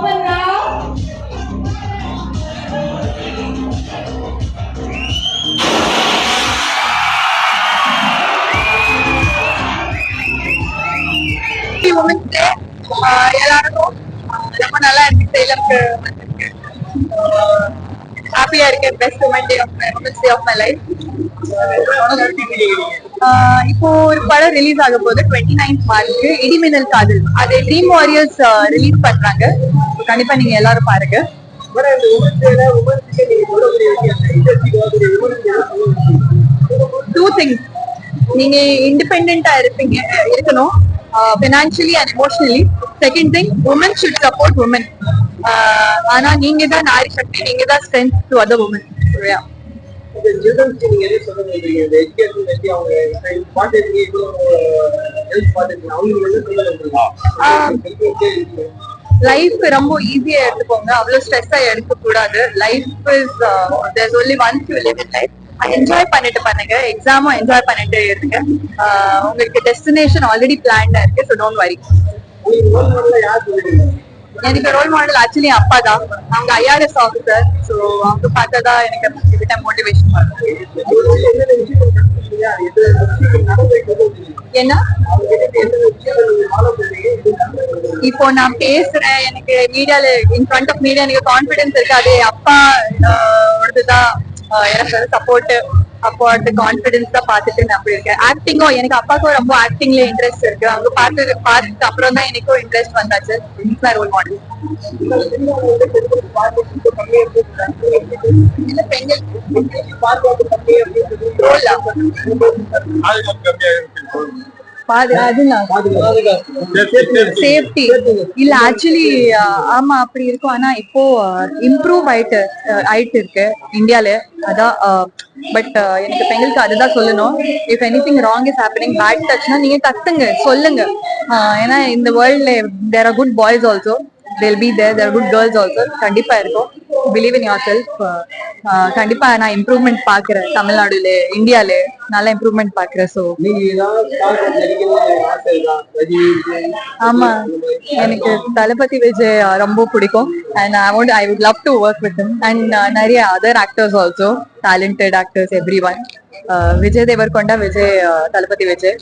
open now. Women's day எல்லாருக்கும் ரொம்ப நல்லா இருக்கு டெய்லருக்கு ஹாப்பியா இருக்கேன் best woman day of women's day of my life இப்போ ஒரு படம் ரிலீஸ் ஆக போகுது. டுவெண்ட்டி நைன்த் மார்ச் இடிமின்னல் காதல். அது ட்ரீம் வாரியர்ஸ் ரிலீஸ் பண்றாங்க. கண்டிப்பா நீங்க எல்லாரும் பாருங்க. டூ திங்ஸ் நீங்க இண்டிபெண்டா இருப்பீங்க இருக்கணும். Financially and emotionally second thing woman should support woman ஆனா நீங்க தான் நாரி சக்தி நீங்க தான் ஸ்ட்ரென்த் டு அதர் உமன் சரியா சொல்ல அவங்க லைஃப் ரொம்ப ஈஸியா எடுத்துக்கோங்க. அவ்வளவு ஸ்ட்ரெஸ்ஸா எடுக்க கூடாது life is there's only once you live in life enjoy பண்ணிட்டு பண்ணுங்க. எக்ஸாமும் என்ஜாய் பண்ணிட்டு இருங்க. Uh, உங்களுக்கு டெஸ்டினேஷன் ஆல்ரெடி பிளான்டா இருக்கு ஸோ டோன்ட் வரி எனக்கு ரோல் மாடல் ஆக்சுவலி அப்பா தான் அவங்க ஐஆர்எஸ் ஆஃபீஸர் ஸோ அவங்க பார்த்ததா எனக்கு கிட்ட மோட்டிவேஷன் ஏன்னா இப்போ நான் பேசுறேன் எனக்கு மீடியால இன் ஃப்ரண்ட் ஆஃப் மீடியா எனக்கு கான்பிடன்ஸ் இருக்கு. அப்பா இதுதான் எனக்கு சப்போர்ட் அப்போ அடுத்து கான்பிடன்ஸ் தான் பார்த்துட்டு நான் அப்படி இருக்கேன் ஆக்டிங்கும் எனக்கு அப்பாவுக்கும் ரொம்ப ஆக்டிங்ல இன்ட்ரெஸ்ட் இருக்கு. அவங்க பார்த்து பார்த்துட்டு அப்புறம் தான் எனக்கும் இன்ட்ரெஸ்ட் வந்தாச்சு. ரோல் மாடல் பெண்கள். ரோல் சேஃப்டி இல்ல ஆக்சுவலி ஆமா அப்படி இருக்கும். ஆனா இப்போ இம்ப்ரூவ் ஆயிட்டு ஆயிட்டு இருக்கு இந்தியால. அதான் பட் எனக்கு பெண்களுக்கு அதுதான் சொல்லணும். If any thing wrong is happening bad டச்னா நீங்க கத்துங்க சொல்லுங்க. ஏன்னா இந்த வேர்ல்ட்ல there are good boys also they'll be there there good girls also கண்டிப்பா இருக்கும். பிலீவ் இன் யோர் செல்ஃப் கண்டிப்பா நான் இம்ப்ரூவ்மெண்ட் பாக்குறேன் தமிழ்நாடுல இந்தியால நல்ல இம்ப்ரூவ்மெண்ட் பாக்குறேன் விஜய், ஆமா. எனக்கு தளபதி விஜய் uh, ரொம்ப பிடிக்கும். And I want I would love to work with and நிறைய other actors also talented actors every one Vijay Deverakonda Vijay uh, Thalapathy Vijay.